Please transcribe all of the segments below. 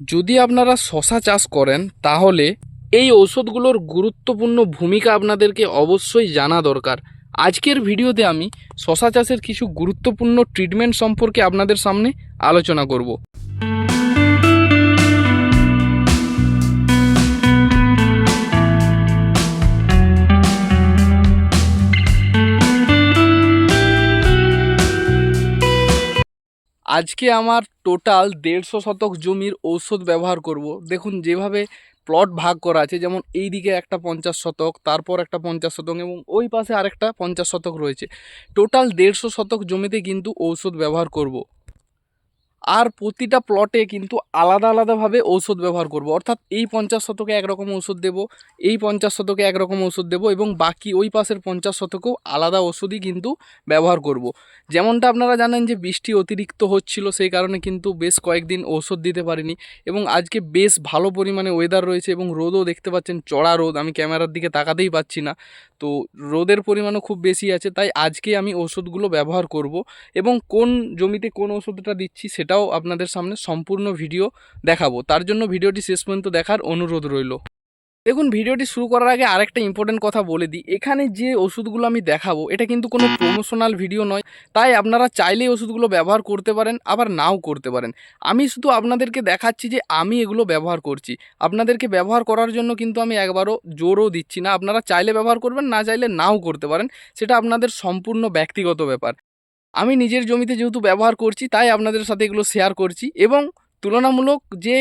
যদি আপনারা শশা চাষ করেন, তাহলে এই ঔষধগুলোর গুরুত্বপূর্ণ ভূমিকা আপনাদেরকে অবশ্যই জানা দরকার। আজকের ভিডিওতে আমি শশা চাষের কিছু গুরুত্বপূর্ণ ট্রিটমেন্ট সম্পর্কে আপনাদের সামনে আলোচনা করব। আজকে আমার টোটাল দেড়শো শতক জমির ঔষধ ব্যবহার করব দেখুন, যেভাবে প্লট ভাগ করা আছে, যেমন এই দিকে একটা পঞ্চাশ শতক, তারপর একটা পঞ্চাশ শতক এবং ওই পাশে আরেকটা পঞ্চাশ শতক রয়েছে টোটাল দেড়শো শতক জমিতে কিন্তু ঔষধ ব্যবহার করব। আর প্রতিটা প্লটে কিন্তু আলাদা আলাদাভাবে ঔষধ ব্যবহার করব। অর্থাৎ এই পঞ্চাশ শতকে একরকম ঔষধ দেব, এই পঞ্চাশ শতকে একরকম ওষুধ দেবো এবং বাকি ওই পাশের পঞ্চাশ শতকেও আলাদা ওষুধই কিন্তু ব্যবহার করব। যেমনটা আপনারা জানেন যে বৃষ্টি অতিরিক্ত হচ্ছিল, সেই কারণে কিন্তু বেশ কয়েকদিন ঔষধ দিতে পারিনি এবং আজকে বেশ ভালো পরিমাণে ওয়েদার রয়েছে এবং রোদও দেখতে পাচ্ছেন, চড়া রোদ। আমি ক্যামেরার দিকে তাকাতেই পাচ্ছি না। তো রোদের পরিমাণও খুব বেশি আছে, তাই আজকে আমি ওষুধগুলো ব্যবহার করব এবং কোন জমিতে কোন ওষুধটা দিচ্ছি সেটাও আপনাদের সামনে সম্পূর্ণ ভিডিও দেখাবো। তার জন্য ভিডিওটি শেষ পর্যন্ত দেখার অনুরোধ রইল। দেখুন, ভিডিওটি শুরু করার আগে আরেকটা ইম্পর্টেন্ট কথা বলে দিই। এখানে যে ওষুধগুলো আমি দেখাবো, এটা কিন্তু কোনো প্রমোশনাল ভিডিও নয়। তাই আপনারা চাইলেই ওষুধগুলো ব্যবহার করতে পারেন, আবার নাও করতে পারেন। আমি শুধু আপনাদেরকে দেখাচ্ছি যে আমি এগুলো ব্যবহার করছি। আপনাদেরকে ব্যবহার করার জন্য কিন্তু আমি একবারও জোরও দিচ্ছি না। আপনারা চাইলে ব্যবহার করবেন, না চাইলে নাও করতে পারেন। সেটা আপনাদের সম্পূর্ণ ব্যক্তিগত ব্যাপার। আমি নিজের জমিতে যেহেতু ব্যবহার করছি তাই আপনাদের সাথে এগুলো শেয়ার করছি এবং তুলনামূলক যে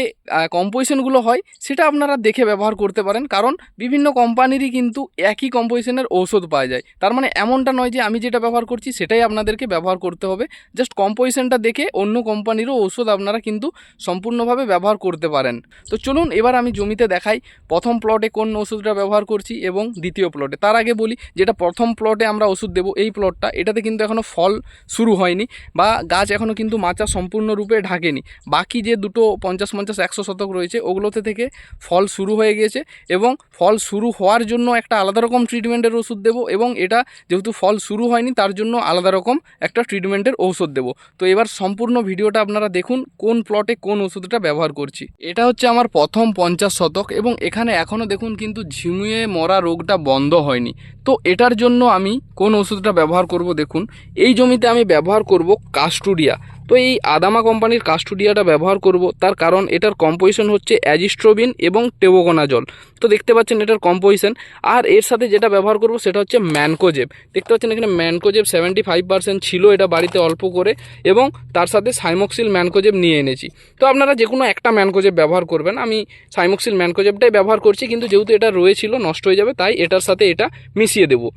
কম্পোজিশনগুলো হয়, সেটা আপনারা দেখে ব্যবহার করতে পারেন। কারণ বিভিন্ন কোম্পানিরই কিন্তু একই কম্পোজিশনের ঔষধ পাওয়া যায়। তার মানে এমনটা নয় যে, আমি যেটা ব্যবহার করছি, সেটাই আপনাদেরকে ব্যবহার করতে হবে। জাস্ট কম্পোজিশনটা দেখে অন্য কোম্পানিরও ঔষধ আপনারা কিন্তু সম্পূর্ণভাবে ব্যবহার করতে পারেন। তো চলুন, এবার আমি জমিতে দেখাই প্রথম প্লটে কোন ওষুধটা ব্যবহার করছি এবং দ্বিতীয় প্লটে তার আগে বলি, যেটা প্রথম প্লটে আমরা ওষুধ দেবো, এই প্লটটা এটাতে কিন্তু এখনও ফল শুরু হয়নি বা গাছ এখনও কিন্তু মাচা সম্পূর্ণরূপে ঢাকেনি। বাকি যে দুটো পঞ্চাশ পঞ্চাশ একশো শতক রয়েছে, ওগুলোতে থেকে ফল শুরু হয়ে গিয়েছে এবং ফল শুরু হওয়ার জন্য একটা আলাদা রকম ট্রিটমেন্টের ওষুধ দেবো এবং এটা যেহেতু ফল শুরু হয়নি, তার জন্য আলাদা রকম একটা ট্রিটমেন্টের ঔষধ দেবো। তো এবার সম্পূর্ণ ভিডিওটা আপনারা দেখুন, কোন প্লটে কোন ওষুধটা ব্যবহার করছি। এটা হচ্ছে আমার প্রথম পঞ্চাশ শতক এবং এখানে এখনও দেখুন কিন্তু ঝিমুয়ে মরা রোগটা বন্ধ হয়নি। তো এটার জন্য আমি কোন ওষুধটা ব্যবহার করব দেখুন, এই জমিতে আমি ব্যবহার করব কাস্টুডিয়া। তো এই আদামা কোম্পানির কাস্টুডিয়াটা ব্যবহার করব। তার কারণ এটার কম্পোজিশন হচ্ছে অ্যাজিস্ট্রোবিন এবং টেবোগোনা জল তো দেখতে পাচ্ছেন এটার কম্পোজিশন আর এর সাথে যেটা ব্যবহার করব সেটা হচ্ছে ম্যানকোজেব। দেখতে পাচ্ছেন এখানে ম্যানকোজেব সেভেন্টি ফাইভ পার্সেন্ট ছিল এটা বাড়িতে অল্প করে এবং তার সাথে সাইমক্সিল ম্যানকোজেব নিয়ে এনেছি। তো আপনারা যে কোনো একটা ম্যানকোজেব ব্যবহার করবেন। আমি সাইমক্সিল ম্যানকোজেবটাই ব্যবহার করছি কিন্তু যেহেতু এটা রয়েছিল, নষ্ট হয়ে যাবে, তাই এটার সাথে এটা মিশিয়ে দেবো।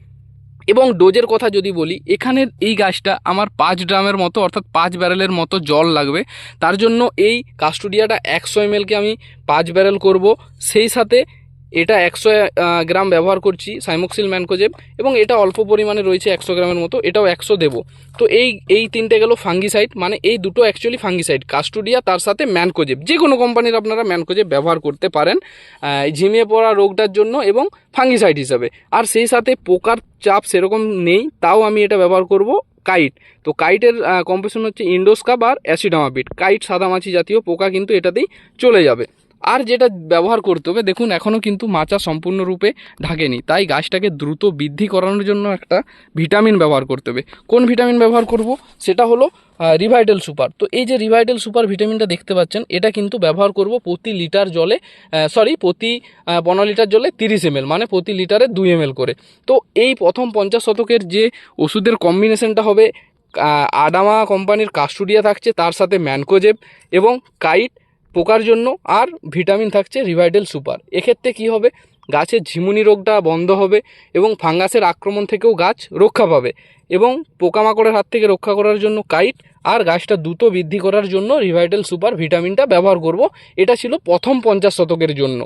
এবং ডোজের কথা যদি বলি, এখানের এই গাছটা আমার পাঁচ ড্রামের মতো, অর্থাৎ পাঁচ ব্যারেলের মতো জল লাগবে। তার জন্য এই কাস্টোডিয়াটা একশো এমএলকে আমি পাঁচ ব্যারেল করব। সেই সাথে এটা একশো গ্রাম ব্যবহার করছি সাইমোক্সিল ম্যানকোজেব এবং এটা অল্প পরিমাণে রয়েছে একশো গ্রামের মতো, এটাও একশো দেবো। তো এই এই তিনটে গেল ফাঙ্গিসাইড মানে এই দুটো অ্যাকচুয়ালি ফাঙ্গিসাইড, কাস্টোডিয়া, তার সাথে ম্যানকোজেব। যে কোনো কোম্পানির আপনারা ম্যানকোজেব ব্যবহার করতে পারেন ঝিমিয়ে পড়া রোগটার জন্য এবং ফাঙ্গিসাইড হিসাবে। আর সেই সাথে পোকার চাপ সেরকম নেই, তাও আমি এটা ব্যবহার করব, কাইট। তো কাইটের কম্পোজিশন হচ্ছে ইন্ডোস্কাপ আর অ্যাসিডামাপিড কাইট সাদামাছি জাতীয় পোকা কিন্তু এটাতেই চলে যাবে। আর যেটা ব্যবহার করতে হবে, দেখুন এখনও কিন্তু মাচা সম্পূর্ণরূপে ঢাকেনি, তাই গাছটাকে দ্রুত বৃদ্ধি করানোর জন্য একটা ভিটামিন ব্যবহার করতে হবে। কোন ভিটামিন ব্যবহার করব? সেটা হলো রিভাইটাল সুপার। তো এই যে রিভাইটাল সুপার ভিটামিনটা দেখতে পাচ্ছেন, এটা কিন্তু ব্যবহার করব প্রতি লিটার জলে সরি প্রতি পনেরো লিটার জলে তিরিশ এমএল মানে প্রতি লিটারে দুই এমএল করে। তো এই প্রথম পঞ্চাশ শতকের যে ওষুধের কম্বিনেশনটা হবে আডামা কোম্পানির কাস্টুডিয়া থাকছে, তার সাথে ম্যানকোজেব এবং কাইট পোকার জন্য আর ভিটামিন থাকছে রিভাইডেল সুপার। এক্ষেত্রে কি হবে? গাছের ঝিমুনি রোগটা বন্ধ হবে এবং ফাঙ্গাসের আক্রমণ থেকেও গাছ রক্ষা পাবে এবং পোকামাকড়ের হাত থেকে রক্ষা করার জন্য কাইট আর গাছটা দ্রুত বৃদ্ধি করার জন্য রিভাইডেল সুপার ভিটামিনটা ব্যবহার করব। এটা ছিল প্রথম পঞ্চাশ শতকের জন্য।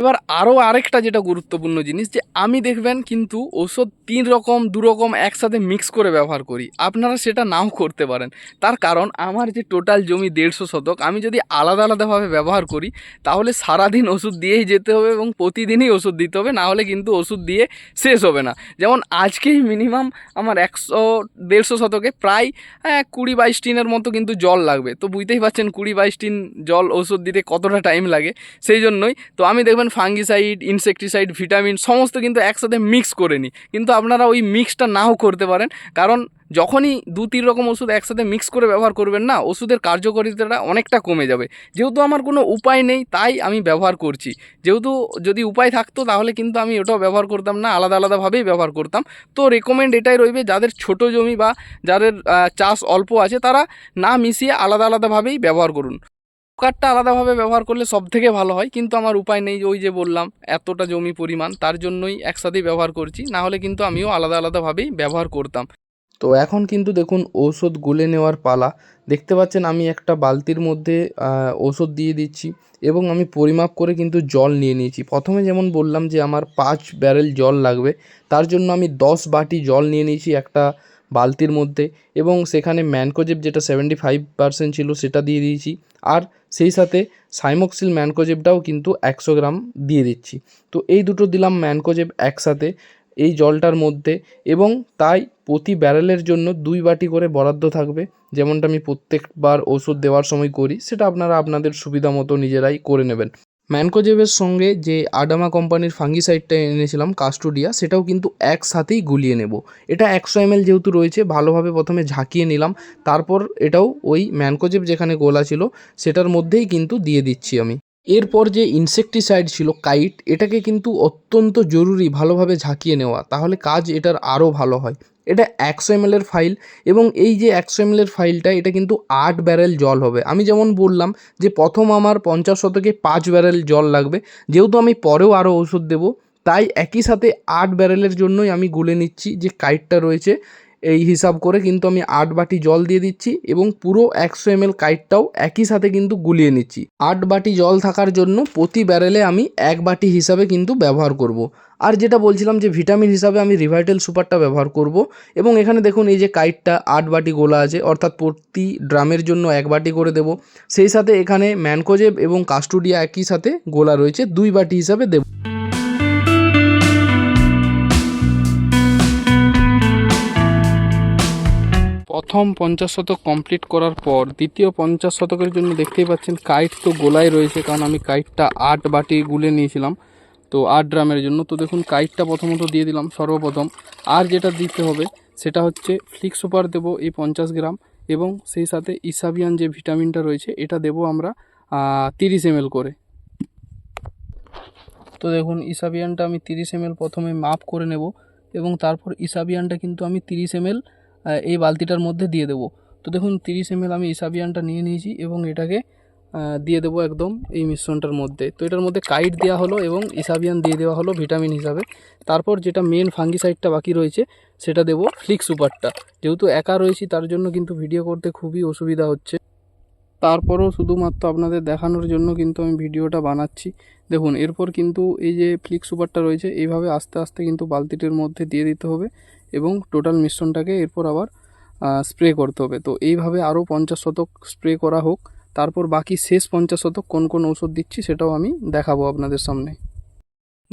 এবার আরও আরেকটা যেটা গুরুত্বপূর্ণ জিনিস যে আমি দেখবেন কিন্তু ওষুধ তিন রকম, দু রকম একসাথে মিক্স করে ব্যবহার করি। আপনারা সেটা নাও করতে পারেন। তার কারণ আমার যে টোটাল জমি দেড়শো শতক, আমি যদি আলাদা আলাদাভাবে ব্যবহার করি, তাহলে সারাদিন ওষুধ দিয়েই যেতে হবে এবং প্রতিদিনই ওষুধ দিতে হবে না হলে কিন্তু ওষুধ দিয়ে শেষ হবে না। যেমন আজকেই মিনিমাম আমার একশো, দেড়শো শতকে প্রায় হ্যাঁ কুড়ি বাইশ টিনের মতো কিন্তু জল লাগবে। তো বুঝতেই পারছেন কুড়ি বাইশ টিন জল ওষুধ দিতে কতটা টাইম লাগে, সেই জন্যই। তো আমি দেখবেন ফাঙ্গিসাইড ইনসেকটিসাইড ভিটামিন সমস্ত কিন্তু একসাথে মিক্স করে নিই। কিন্তু আপনারা ওই মিক্সটা নাও করতে পারেন। কারণ যখনই দু তিন রকম ওষুধ একসাথে মিক্স করে ব্যবহার করবেন না, ওষুধের কার্যকারিতাটা অনেকটা কমে যাবে। যেহেতু আমার কোনো উপায় নেই, তাই আমি ব্যবহার করছি। যেহেতু যদি উপায় থাকতো, তাহলে কিন্তু আমি ওটাও ব্যবহার করতাম না, আলাদা আলাদাভাবেই ব্যবহার করতাম। তো রেকমেন্ড এটাই রইবে, যাদের ছোট জমি বা যাদের চাষ অল্প আছে, তারা না মিশিয়ে আলাদা আলাদাভাবেই ব্যবহার করুন। কার্ডটা আলাদাভাবে ব্যবহার করলে সব থেকে ভালো হয়, কিন্তু আমার উপায় নেই ওই যে বললাম, এতটা জমি পরিমাণ, তার জন্যই একসাথেই ব্যবহার করছি, না হলে কিন্তু আমিও আলাদা আলাদাভাবেই ব্যবহার করতাম। তো এখন কিন্তু দেখুন, ঔষধ গুলে নেওয়ার পালা। দেখতে পাচ্ছেন, আমি একটা বালতির মধ্যে ঔষধ দিয়ে দিচ্ছি এবং আমি পরিমাপ করে কিন্তু জল নিয়ে নিয়েছি। প্রথমে যেমন বললাম যে আমার পাঁচ ব্যারেল জল লাগবে, তার জন্য আমি দশ বাটি জল নিয়ে নিয়েছি, একটা বালতির মধ্যে এবং সেখানে ম্যানকোজেব যেটা সেভেন্টি ফাইভ পার্সেন্ট ছিল সেটা দিয়ে দিয়েছি। আর সেই সাথে সাইমক্সিল ম্যানকোজেবটাও কিন্তু একশো গ্রাম দিয়ে দিচ্ছি। তো এই দুটো দিলাম ম্যানকোজেব একসাথে এই জলটার মধ্যে এবং তাই প্রতি ব্যারেলের জন্য দুই বাটি করে বরাদ্দ থাকবে। যেমনটা আমি প্রত্যেকবার ওষুধ দেওয়ার সময় করি, সেটা আপনারা আপনাদের সুবিধা মতো নিজেরাই করে নেবেন। ম্যানকোজেবের সঙ্গে যে আডামা কোম্পানির ফাঙ্গিসাইডটা এনেছিলাম, কাস্টোডিয়া, সেটাও কিন্তু একসাথেই গুলিয়ে নেব। এটা একশো এমএল যেহেতু রয়েছে, ভালোভাবে প্রথমে ঝাঁকিয়ে নিলাম। তারপর এটাও ওই ম্যানকোজেব যেখানে গোলা ছিল, সেটার মধ্যেই কিন্তু দিয়ে দিচ্ছি আমি। এরপর যে ইনসেকটিসাইড ছিল কাইট এটাকে কিন্তু অত্যন্ত জরুরি ভালোভাবে ঝাঁকিয়ে নেওয়া। তাহলে কাজ এটার আরও ভালো হয়। এটা একশো এমএলের ফাইল এবং এই যে একশো এমএলের ফাইলটা এটা কিন্তু আট ব্যারেল জল হবে। আমি যেমন বললাম যে প্রথম আমার পঞ্চাশ শতকে পাঁচ ব্যারেল জল লাগবে। যেহেতু আমি পরেও আরও ওষুধ দেবো, তাই একই সাথে আট ব্যারেলের জন্যই আমি গুলে নিচ্ছি যে কাইটটা রয়েছে। এই হিসাব করে কিন্তু আমি আট বাটি জল দিয়ে দিচ্ছি এবং পুরো একশো এমএল কাইটটাও একই সাথে কিন্তু গুলিয়ে নিচ্ছি। আট বাটি জল থাকার জন্য প্রতি ব্যারেলে আমি এক বাটি হিসাবে কিন্তু ব্যবহার করব। আর যেটা বলছিলাম যে ভিটামিন হিসাবে আমি রিভাইটেল সুপারটা ব্যবহার করব এবং এখানে দেখুন এই যে কাইটটা আট বাটি গোলা আছে, অর্থাৎ প্রতি ড্রামের জন্য এক বাটি করে দেব। সেই সাথে এখানে ম্যানকোজেব এবং কাস্টোডিয়া একই সাথে গোলা রয়েছে, দুই বাটি হিসাবে দেব। প্রথম পঞ্চাশ শতক কমপ্লিট করার পর দ্বিতীয় পঞ্চাশ শতকের জন্য দেখতেই পাচ্ছেন কাইট তো গোলায় রয়েছে, কারণ আমি কাইটটা আট বাটি গুলে নিয়েছিলাম। তো আট ড্রামের জন্য। তো দেখুন কাইটটা প্রথমত দিয়ে দিলাম সর্বপ্রথম। আর যেটা দিতে হবে, সেটা হচ্ছে ফ্লিক্স সুপার দেবো এই পঞ্চাশ গ্রাম এবং সেই সাথে ইসাবিয়ান যে ভিটামিনটা রয়েছে, এটা দেবো আমরা তিরিশ এমএল করে। তো দেখুন ইসাবিয়ানটা আমি তিরিশ এমএল প্রথমে মাপ করে নেব এবং তারপর ইসাবিয়ানটা কিন্তু আমি তিরিশ এমএল এই বালতিটার মধ্যে দিয়ে দেবো। তো দেখুন, তিরিশ এমএল আমি ইসাবিয়ানটা নিয়ে নিয়েছি এবং এটাকে দিয়ে দেবো একদম এই মিশ্রণটার মধ্যে। তো এটার মধ্যে কাইট দেওয়া হলো এবং ইসাবিয়ান দিয়ে দেওয়া হলো ভিটামিন হিসাবে। তারপর যেটা মেন ফাঙ্গিসাইডটা বাকি রয়েছে, সেটা দেবো ফ্লিক্স সুপারটা যেহেতু একা রয়েছি, তার জন্য কিন্তু ভিডিও করতে খুবই অসুবিধা হচ্ছে। তারপরও শুধুমাত্র আপনাদের দেখানোর জন্য কিন্তু আমি ভিডিওটা বানাচ্ছি। দেখুন, এরপর কিন্তু এই যে ফ্লিক্স সুপারটা রয়েছে, এইভাবে আস্তে আস্তে কিন্তু বালতিটির মধ্যে দিয়ে দিতে হবে। এবং টোটাল মিশ্রণটাকে এরপর আবার স্প্রে করতে হবে। তো এইভাবে আরও পঞ্চাশ শতক স্প্রে করা হোক। তারপর বাকি শেষ পঞ্চাশ শতক কোন কোন ওষুধ দিচ্ছি সেটাও আমি দেখাবো আপনাদের সামনে।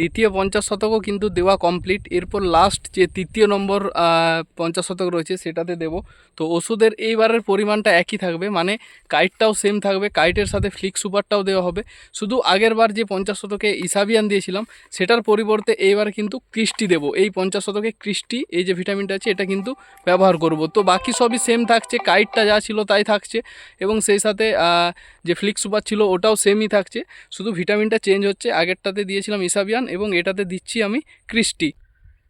দ্বিতীয় পঞ্চাশ শতকও কিন্তু দেওয়া কমপ্লিট এরপর লাস্ট যে তৃতীয় নম্বর পঞ্চাশ শতক রয়েছে সেটাতে দেব। তো ওষুধের এইবারের পরিমাণটা একই থাকবে মানে কাইটটাও সেম থাকবে কাইটের সাথে ফ্লিক সুপারটাও দেওয়া হবে। শুধু আগের বার যে পঞ্চাশ শতকে ইসাবিয়ান দিয়েছিলাম, সেটার পরিবর্তে এইবার কিন্তু কৃষ্টি দেবো। এই পঞ্চাশ শতকে কৃষ্টি এই যে ভিটামিনটা আছে, এটা কিন্তু ব্যবহার করব। তো বাকি সবই সেম থাকছে কাইটটা যা ছিল তাই থাকছে। এবং সেই সাথে যে ফ্লিক্স সুপার ছিল, ওটাও সেমই থাকছে। শুধু ভিটামিনটা চেঞ্জ হচ্ছে, আগেরটাতে দিয়েছিলাম ইসাবিয়ান এবং এটাতে দিচ্ছি আমি ক্রিস্টি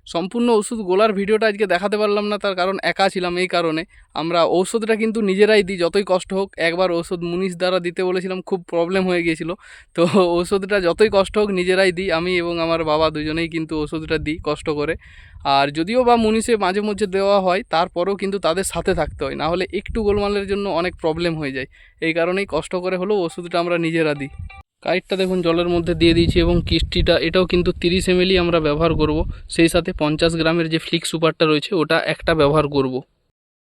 সম্পূর্ণ ওষুধ গোলার ভিডিওটা আজকে দেখাতে পারলাম না, তার কারণ একা ছিলাম এই কারণে। আমরা ঔষধটা কিন্তু নিজেরাই দিই, যতই কষ্ট হোক। একবার ওষুধ মুনিশ দ্বারা দিতে বলেছিলাম, খুব প্রবলেম হয়ে গিয়েছিল। তো ওষুধটা যতই কষ্ট হোক, নিজেরাই দিই আমি এবং আমার বাবা দুজনেই কিন্তু ওষুধটা দিই কষ্ট করে। আর যদিও বা মুনিশে মাঝে মধ্যে দেওয়া হয়, তারপরেও কিন্তু তাদের সাথে থাকতে হয়। নাহলে একটু গোলমালের জন্য অনেক প্রবলেম হয়ে যায়। এই কারণেই কষ্ট করে হলেও ওষুধটা আমরা নিজেরা দিই। কাইটটা দেখুন, জলের মধ্যে দিয়ে দিয়েছি এবং কিস্টিটা এটাও কিন্তু তিরিশ এমএলই আমরা ব্যবহার করব। সেই সাথে পঞ্চাশ গ্রামের যে ফ্লিক সুপারটা রয়েছে, ওটা একটা ব্যবহার করব।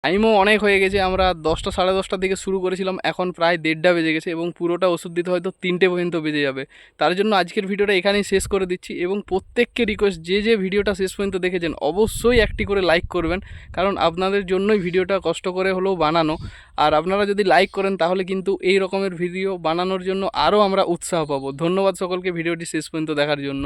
টাইমও অনেক হয়ে গেছে, আমরা দশটা সাড়ে দশটা থেকে শুরু করেছিলাম, এখন প্রায় দেড়টা বেজে গেছে এবং পুরোটা ওষুধ দিতে হয়তো তিনটে পর্যন্ত বেজে যাবে। তার জন্য আজকের ভিডিওটা এখানেই শেষ করে দিচ্ছি এবং প্রত্যেককে রিকোয়েস্ট যে যে ভিডিওটা শেষ পর্যন্ত দেখেছেন, অবশ্যই একটি করে লাইক করবেন, কারণ আপনাদের জন্যই ভিডিওটা কষ্ট করে হলেও বানানো। আর আপনারা যদি লাইক করেন, তাহলে কিন্তু এই রকমের ভিডিও বানানোর জন্য আরও আমরা উৎসাহ পাবো। ধন্যবাদ সকলকে ভিডিওটি শেষ পর্যন্ত দেখার জন্য।